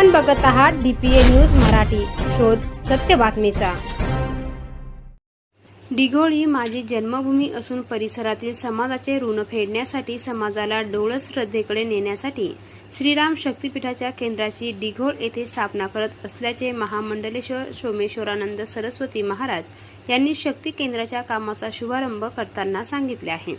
आपण बघत आहात डीपीए न्यूज मराठी. शोध सत्य बातमीचा. डिघोळी माझी जन्मभूमी असून परिसरातील समाजाचे ऋण फेडण्यासाठी समाजाला डोळस श्रद्धेकडे नेण्यासाठी श्रीराम शक्तीपीठाच्या केंद्राची डिघोळ येथे स्थापना करत असल्याचे महामंडलेश्वर सोमेश्वरानंद सरस्वती महाराज यांनी शक्ती केंद्राच्या कामाचा शुभारंभ करताना सांगितले आहे.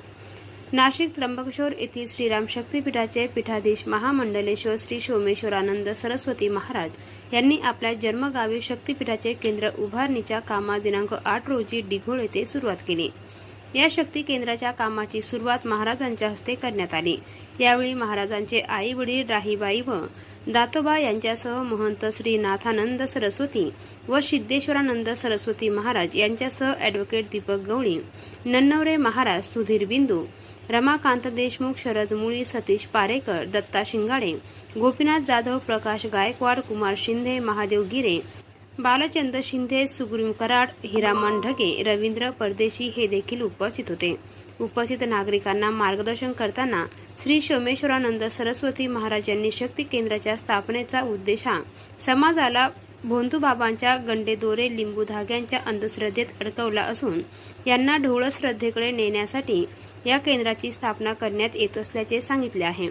नाशिक त्र्यंबकेश्वर येथील श्रीराम शक्तीपीठाचे पीठाधीश महामंडलेश्वर श्री सोमेश्वरानंद सरस्वती महाराज यांनी आपल्या जन्मगावी शक्तीपीठाचे केंद्र उभारणीच्या कामा दिनांक आठ रोजी डिघोळ येथे सुरुवात केली. या शक्ती केंद्राच्या कामाची सुरुवात महाराजांच्या हस्ते करण्यात आली. यावेळी महाराजांचे आई वडील राहीबाई व दातोबा यांच्यासह महंत श्री नाथानंद सरस्वती व सिद्धेश्वरानंद सरस्वती महाराज यांच्यासह ॲडव्होकेट दीपक गवळी नन्नवरे महाराज सुधीर बिंदू रमाकांत देशमुख शरद मुळी सतीश पारेकर दत्ता शिंगाडे गोपीनाथ जाधव प्रकाश गायकवाड कुमार शिंदे महादेव गिरे बालचंद शिंदे सुग्रीम कराड हिरामन ढगे रवींद्र परदेशी हे देखील उपस्थित होते. उपस्थित नागरिकांना मार्गदर्शन करताना श्री सोमेश्वरानंद सरस्वती महाराज यांनी शक्ती केंद्राच्या स्थापनेचा उद्देश हा समाजाला भोंदूबाबांच्या गंडेदोरे लिंबू धाग्यांच्या अंधश्रद्धेत अडकवला असून यांना ढोळ श्रद्धेकडे नेण्यासाठी या केंद्राची स्थापना करण्यात येत असल्याचे सांगितले आहे.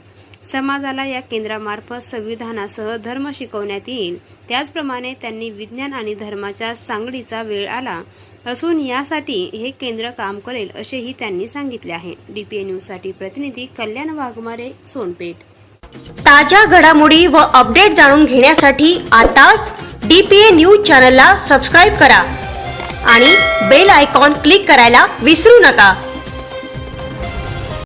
समाजाला या केंद्रामार्फत संविधानासह धर्म शिकवण्यात येईल. त्याचप्रमाणे त्यांनी विज्ञान आणि धर्माच्या सांगडीचा वेळ आला असून यासाठी हे केंद्र काम करेल असेही त्यांनी सांगितले आहे. डीपीए न्यूजसाठी प्रतिनिधी कल्याण वाघमारे सोनपेठ. ताज्या घडामोडी व अपडेट जाणून घेण्यासाठी आताच डीपीए न्यूज चॅनलला सबस्क्राईब करा आणि बेल आयकॉन क्लिक करायला विसरू नका.